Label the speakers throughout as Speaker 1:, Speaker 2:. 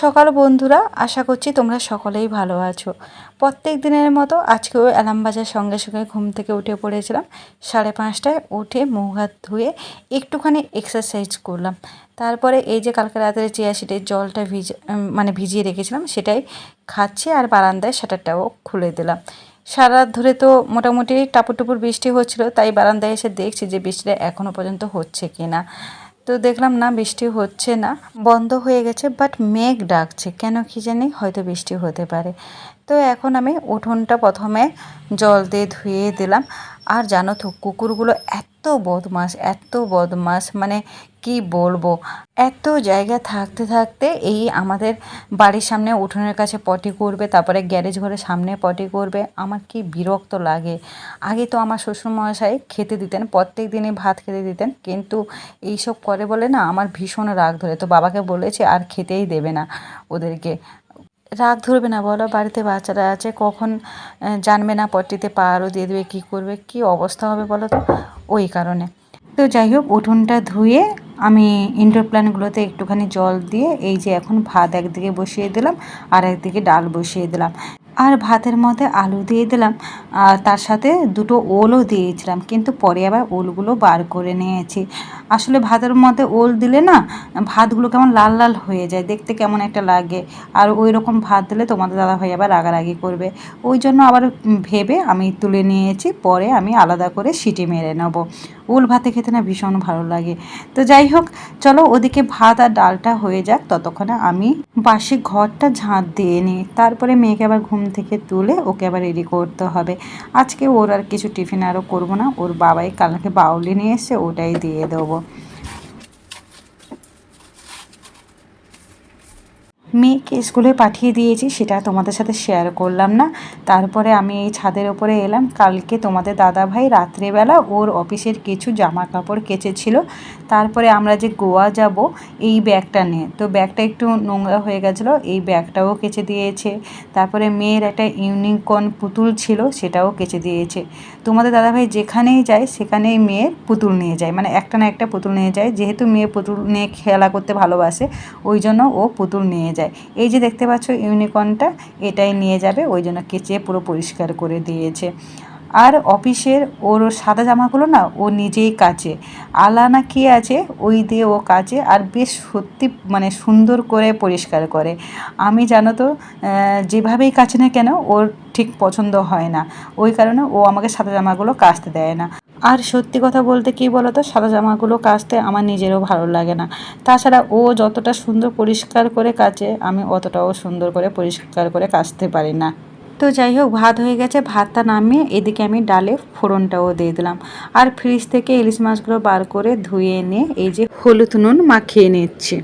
Speaker 1: সকাল বন্ধুরা, আশা করছি তোমরা সকলেই ভালো আছো। প্রত্যেক দিনের মতো আজকেও অ্যালার্ম বাজার সঙ্গে সঙ্গে ঘুম থেকে উঠে পড়েছিলাম। সাড়ে পাঁচটায় উঠে মুখ হাত ধুয়ে একটুখানি এক্সারসাইজ করলাম। তারপরে এই যে কালকে রাতের চিয়া সিটের জলটা ভিজে মানে ভিজিয়ে রেখেছিলাম, সেটাই খাচ্ছি আর বারান্দায় শাটারটাও খুলে দিলাম। সারা রাত ধরে তো মোটামুটি টাপুর টুপুর বৃষ্টি হচ্ছিল, তাই বারান্দায় এসে দেখছি যে বৃষ্টিটা এখনও পর্যন্ত হচ্ছে কি না তো দেখলাম না, বৃষ্টি হচ্ছে না। বন্ধ হয়ে গেছে বাট মেঘ ডাকছে। কেন কি জানি, হয়তো বৃষ্টি হতে পারে। তো এখন আমি উঠোনটা প্রথমে জল দিয়ে ধুয়ে দিলাম। আর জানো তো, কুকুরগুলো এত বদমাস এত বদমাস মানে কি বলব? এত জায়গা থাকতে থাকতে এই আমাদের বাড়ির সামনে উঠোনের কাছে পটি করবে, তারপরে গ্যারেজ ঘরের সামনে পটি করবে। আমার কি বিরক্ত লাগে। আগে তো আমার শ্বশুরমশাই খেতে দিতেন, প্রত্যেক দিনই ভাত খেতে দিতেন, কিন্তু এইসব করে বলে না আমার ভীষণ রাগ ধরে। তো বাবাকে বলেছি, আর খেতেই দেবে না ওদেরকে। রাগ ধরবে না, বলো, বাড়িতে বাচ্চারা আছে, কখন জানবে না পট্টিতে পা আরও দিয়ে দেবে, কী করবে, কী অবস্থা হবে বলো তো? ওই কারণে। তো যাই হোক, উঠোনটা ধুয়ে আমি ইনডোর প্ল্যান্টগুলোতে একটুখানি জল দিয়ে এই যে এখন ভাত একদিকে বসিয়ে দিলাম, আর একদিকে ডাল বসিয়ে দিলাম। আর ভাতের মধ্যে আলু দিয়ে দিলাম, আর তার সাথে দুটো ওলও দিয়েছিলাম, কিন্তু পরে আবার ওলগুলো বার করে নিয়েছি। আসলে ভাতের মধ্যে ওল দিলে না, ভাতগুলো কেমন লাল লাল হয়ে যায়, দেখতে কেমন একটা লাগে। আর ওই রকম ভাত দিলে তোমাদের দাদা ভাই আবার রাগারাগি করবে। ওই জন্য আবার ভেবে আমি তুলে নিয়েছি, পরে আমি আলাদা করে সিটি মেরে নেব। ওল ভাতে খেতে না ভীষণ ভালো লাগে। তো যাই হোক, চলো ওদিকে ভাত আর ডালটা হয়ে যাক, ততক্ষণে আমি বাসি ঘরটা ঝাঁট দিয়ে নিই। তারপরে মেয়েকে আবার ঘুম থেকে তুলে ওকে আবার রেডি করতে হবে। আজকে ওর আর কিছু টিফিন আরও করব না, ওর বাবাই কালকে বাউলি নিয়ে এসে ওটাই দিয়ে দেবো। মেয়েকে স্কুলে পাঠিয়ে দিয়েছি, সেটা তোমাদের সাথে শেয়ার করলাম না। তারপরে আমি এই ছাদের ওপরে এলাম। কালকে তোমাদের দাদা ভাই রাত্রেবেলা ওর অফিসের কিছু জামা কাপড় কেচেছিল। তারপরে আমরা যে গোয়া যাব, এই ব্যাগটা নিয়ে। তো ব্যাগটা একটু নোংরা হয়ে গেছিল, এই ব্যাগটাও কেচে দিয়েছে। তারপরে মেয়ের একটা ইউনিকর্ন পুতুল ছিল, সেটাও কেচে দিয়েছে। তোমাদের দাদাভাই যেখানেই যায়, সেখানেই মেয়ের পুতুল নিয়ে যায়। মানে একটা না একটা পুতুল নিয়ে যায়। যেহেতু মেয়ে পুতুল নিয়ে খেলা করতে ভালোবাসে, ওই জন্য ও পুতুল নিয়ে যায়। এই যে দেখতে পাচ্ছ ইউনিকর্নটা, এটাই নিয়ে যাবে, ওই জন্য কেচে পুরো পরিষ্কার করে দিয়েছে। আর অফিসের ওর সাদা জামাগুলো না ও নিজেই কাচে। আলা না কি আছে? ওই দিয়ে ও কাচে আর বেশ সত্যি মানে সুন্দর করে পরিষ্কার করে। আমি জানো তো যেভাবেই কাচে না কেন ওর ঠিক পছন্দ হয় না। ওই কারণে ও আমাকে সাদা জামাগুলো কাচতে দেয় না। আর সত্যি কথা বলতে কি বলতো, সাদা জামাগুলো কাচতে আমার নিজেরও ভালো লাগে না। তাছাড়া ও যতটা সুন্দর পরিষ্কার করে কাচে, আমি অতটাও সুন্দর করে পরিষ্কার করে কাচতে পারি না। তো যাই হোক, ভাত হয়ে গেছে, ভাতটা নামিয়ে এদিকে আমি ডালে ফোড়নটাও দিয়ে দিলাম। আর ফ্রিজ থেকে ইলিশ মাছগুলো বার করে ধুয়ে নিয়ে এই যে হলুদ নুন মাখিয়ে নিচ্ছি।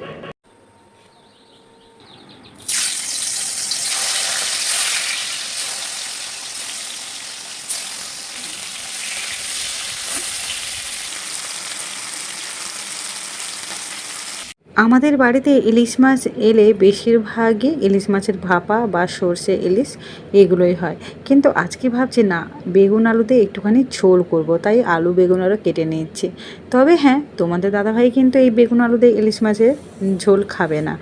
Speaker 1: আমাদের বাড়িতে ইলিশ মাছ এলে বেশিরভাগই ইলিশ মাছের ভাপা বা সর্ষে ইলিশ এগুলোই হয়। কিন্তু আজকে ভাবছি, না, বেগুন আলুতে একটুখানি ঝোল করব, তাই আলু বেগুন আরও কেটে নিচ্ছি। তবে হ্যাঁ তোমাদের দাদাভাই কিন্তু এই বেগুন আলুতে ইলিশ মাছের ঝোল খাবে না।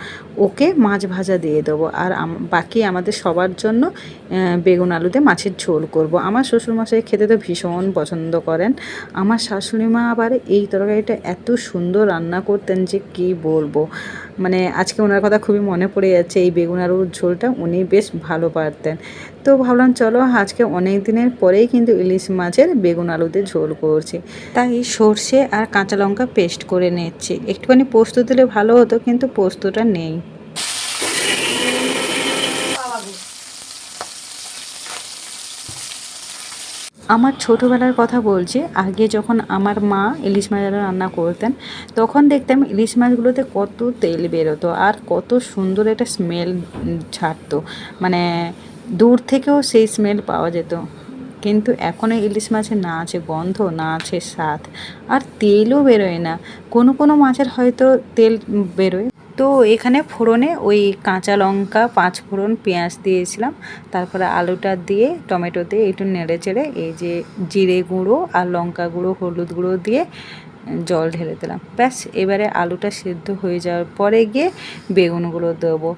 Speaker 1: ওকে মাছ ভাজা দিয়ে দেবো। আর বাকি আমাদের সবার জন্য বেগুন আলুতে মাছের ঝোল করব। আমার শ্বশুরমশাই খেতে তো ভীষণ পছন্দ করেন। আমার শাশুড়ি মা আবার এই তরকারিটা এত সুন্দর রান্না করতেন যে কি বলব। মানে আজকে ওনার কথা খুবই মনে পড়ে যাচ্ছে, এই বেগুন আলুর ঝোলটা উনি বেশ ভালো পারতেন। তো ভাবলাম চলো আজকে অনেক দিনের পরেই কিন্তু ইলিশ মাছের বেগুন আলুতে ঝোল করছি। তাই সর্ষে আর কাঁচা লঙ্কা পেস্ট করে নিচ্ছি। একটুখানি পোস্ত দিলে ভালো হতো, কিন্তু পোস্তটা নেই। আমার ছোটোবেলার কথা বলছি, আগে যখন আমার মা ইলিশ মাছ রান্না করতেন, তখন দেখতাম ইলিশ মাছগুলোতে কত তেল বেরোতো আর কত সুন্দর একটা স্মেল ছাড়তো। মানে দূর থেকেও সেই স্মেল পাওয়া যেত। কিন্তু এখনও ইলিশ মাছের না আছে গন্ধ, না আছে স্বাদ, আর তেলও বেরোয় না। কোনো কোনো মাছের হয়তো তেল বেরোয়। তো এখানে ফোড়নে ওই কাঁচা লঙ্কা, পাঁচ ফোড়ন, পেঁয়াজ দিয়েছিলাম। তারপরে আলুটা দিয়ে, টমেটো দিয়ে একটু নেড়ে চেড়ে এই যে জিরে গুঁড়ো আর লঙ্কা গুঁড়ো, হলুদ গুঁড়ো দিয়ে জল ঢেলে দিলাম। ব্যাস, এবারে আলুটা সেদ্ধ হয়ে যাওয়ার পরে গিয়ে বেগুনগুলো দেবো।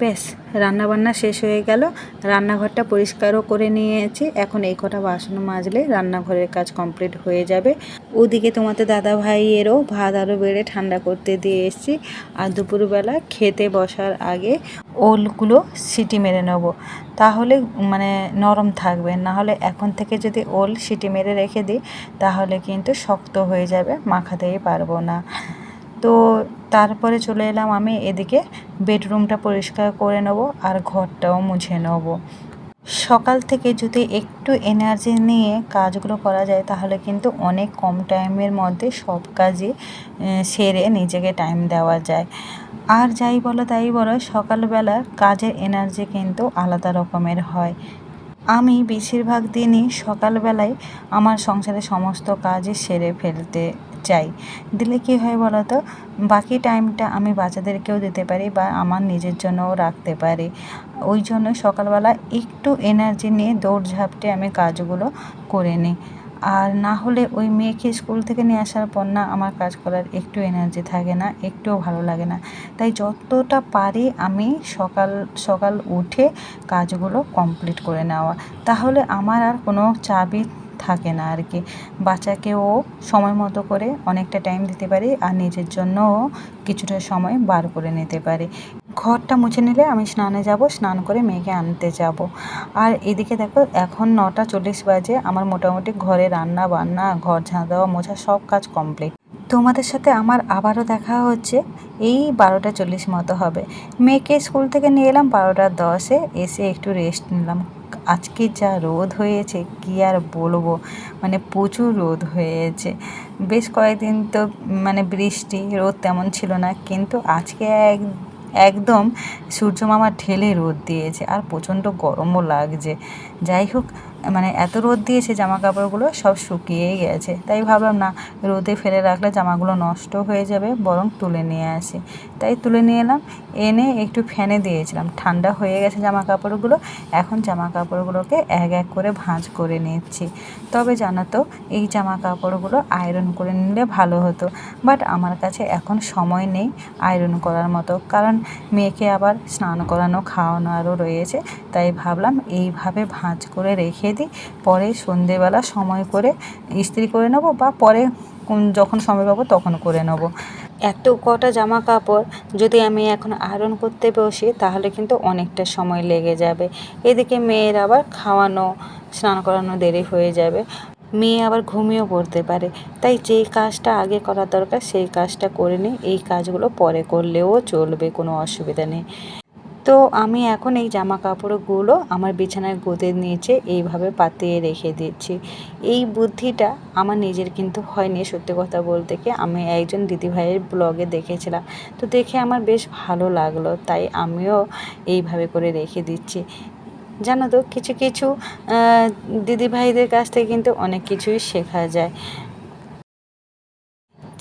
Speaker 1: ব্যাস রান্নাবান্না শেষ হয়ে গেল। রান্নাঘরটা পরিষ্কারও করে নিয়েছি। এখন এই কটা বাসন মাজলে রান্নাঘরের কাজ কমপ্লিট হয়ে যাবে। ওদিকে তোমাদের দাদা ভাইয়েরও ভাত আরও বেড়ে ঠান্ডা করতে দিয়ে এসেছি। আর দুপুরবেলা খেতে বসার আগে ওলগুলো সিটি মেরে নেব। তাহলে মানে নরম থাকবে। না হলে এখন থেকে যদি ওল সিটি মেরে রেখে দিই, তাহলে কিন্তু শক্ত হয়ে যাবে মাখাতেই পারব না। তো তারপরে চলে এলাম আমি এদিকে বেডরুমটা পরিষ্কার করে নেব আর ঘরটাও মুছে নেব। সকাল থেকে যদি একটু এনার্জি নিয়ে কাজগুলো করা যায়, তাহলে কিন্তু অনেক কম টাইমের মধ্যে সব কাজই সেরে নিজেকে টাইম দেওয়া যায়। আর যাই বলো তাই বলো, সকালবেলা কাজের এনার্জি কিন্তু আলাদা রকমের হয়। আমি বেশিরভাগ দিনই সকালবেলায় আমার সংসারের সমস্ত কাজই সেরে ফেলতে চাই। দিলে কী হয় বলো তো বাকি টাইমটা আমি বাচ্চাদেরকেও দিতে পারি বা আমার নিজের জন্যও রাখতে পারি। ওই জন্য সকালবেলা একটু এনার্জি নিয়ে দৌড়ঝাঁপটে আমি কাজগুলো করে নিই। আর না হলে ওই মেয়েকে স্কুল থেকে নিয়ে আসার পর না আমার কাজ করার একটু এনার্জি থাকে না, একটুও ভালো লাগে না। তাই যতটা পারি আমি সকাল সকাল উঠে কাজগুলো কমপ্লিট করে নেওয়া। তাহলে আমার আর কোনো চাবি থাকে না আর কি। বাচ্চাকেও সময় মতো করে অনেকটা টাইম দিতে পারি আর নিজের জন্যও কিছুটা সময় বার করে নিতে পারি। ঘরটা মুছে নিলে আমি স্নানে যাব, স্নান করে মেয়েকে আনতে যাব। আর এদিকে দেখো, এখন নটা চল্লিশ বাজে, আমার মোটামুটি ঘরে রান্না বান্না, ঘর ঝাঁ দেওয়া মোছা সব কাজ কমপ্লিট তোমাদের সাথে আমার আবারও দেখা হচ্ছে, এই বারোটা চল্লিশ মতো হবে। মেয়েকে স্কুল থেকে নিয়ে এলাম বারোটা দশে, এসে একটু রেস্ট নিলাম। আজকে যা রোদ হয়েছে, কি আর বলব? মানে প্রচুর রোদ হয়েছে। বেশ কয়েকদিন তো মানে বৃষ্টি, রোদ তেমন ছিল না, কিন্তু আজকে এক, একদম সূর্যমামা ঠেলে রোদ দিয়েছে, আর প্রচণ্ড গরমও লাগছে। যাই হোক মানে এত রোদ দিয়েছে জামা কাপড়গুলো সব শুকিয়েই গেছে। তাই ভাবলাম, না, রোদে ফেলে রাখলে জামাগুলো নষ্ট হয়ে যাবে, বরং তুলে নিয়ে আসি। তাই তুলে নিয়ে এলাম। এনে একটু ফ্যানে দিয়েছিলাম। ঠান্ডা হয়ে গেছে জামা কাপড়গুলো এখন জামা কাপড়গুলোকে এক এক করে ভাঁজ করে নিচ্ছি। তবে জানো তো, এই জামা কাপড়গুলো আয়রন করে নিলে ভালো হতো। বাট আমার কাছে এখন সময় নেই আয়রন করার মতো। কারণ মেয়েকে আবার স্নান করানো, খাওয়ানো আরও রয়েছে। তাই ভাবলাম, এইভাবে ভাঁজ করে রেখে দিই পরে সন্ধেবেলা সময় করে ইস্ত্রি করে নেব বা পরে যখন সময় পাবো তখন করে নেব। এত কটা জামা কাপড় যদি আমি এখন আয়রন করতে বসি, তাহলে কিন্তু অনেকটা সময় লেগে যাবে। এদিকে মেয়ের আবার খাওয়ানো, স্নান করানো দেরি হয়ে যাবে। মেয়ে আবার ঘুমিয়েও পড়তে পারে। তাই যেই কাজটা আগে করা দরকার, সেই কাজটা করে নিই। এই কাজগুলো পরে করলেও চলবে, কোনো অসুবিধা নেই। তো আমি এখন এই জামা কাপড়গুলো আমার বিছানার গোদের নিচে এইভাবে পাতিয়ে রেখে দিচ্ছি। এই বুদ্ধিটা আমার নিজের কিন্তু হয়নি সত্যি কথা বলতে কি। আমি একজন দিদিভাইয়ের ব্লগে দেখেছিলাম। তো দেখে আমার বেশ ভালো লাগল, তাই আমিও এইভাবে করে রেখে দিচ্ছি। জানো তো, কিছু কিছু দিদিভাইদের কাছ থেকে কিন্তু অনেক কিছুই শেখা যায়।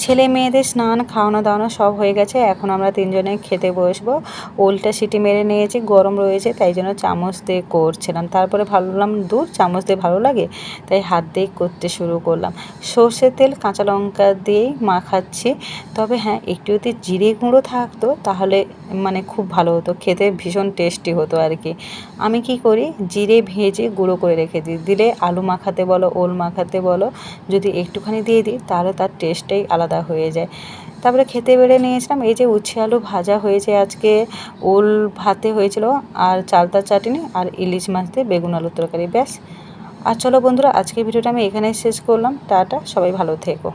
Speaker 1: ছেলে মেয়েদের স্নান, খাওয়ানো দাওয়ানো সব হয়ে গেছে। এখন আমরা তিনজনে খেতে বসবো। ওলটা সিটি মেরে নিয়েছি, গরম রয়েছে, তাই জন্য চামচ দিয়ে করছিলাম। তারপরে ভাবলাম, দূর, চামচ দিয়ে ভালো লাগে? তাই হাত দিয়ে করতে শুরু করলাম। সর্ষের তেল, কাঁচা লঙ্কা দিয়েই মাখাচ্ছি। তবে হ্যাঁ একটু যদি জিরে গুঁড়ো থাকতো, তাহলে মানে খুব ভালো হতো। খেতে ভীষণ টেস্টি হতো আর কি। আমি কি করি, জিরে ভেজে গুঁড়ো করে রেখে দিই। দিলে আলু মাখাতে বলো, ওল মাখাতে বলো, যদি একটুখানি দিয়ে দিই, তাহলে তার টেস্টটাই আলাদা হয়ে যায়। তারপরে খেতে বেড়ে নিয়েছিলাম, এই যে উচ্ছে আলু ভাজা হয়েছে আজকে, ওল ভাতে হয়েছিল আর চালতার চাটনি আর ইলিশ মাছ দিয়ে বেগুন আলুর তরকারি, ব্যাস। আর চলো বন্ধুরা, আজকের ভিডিওটা আমি এখানেই শেষ করলাম, টাটা, সবাই ভালো থেকো।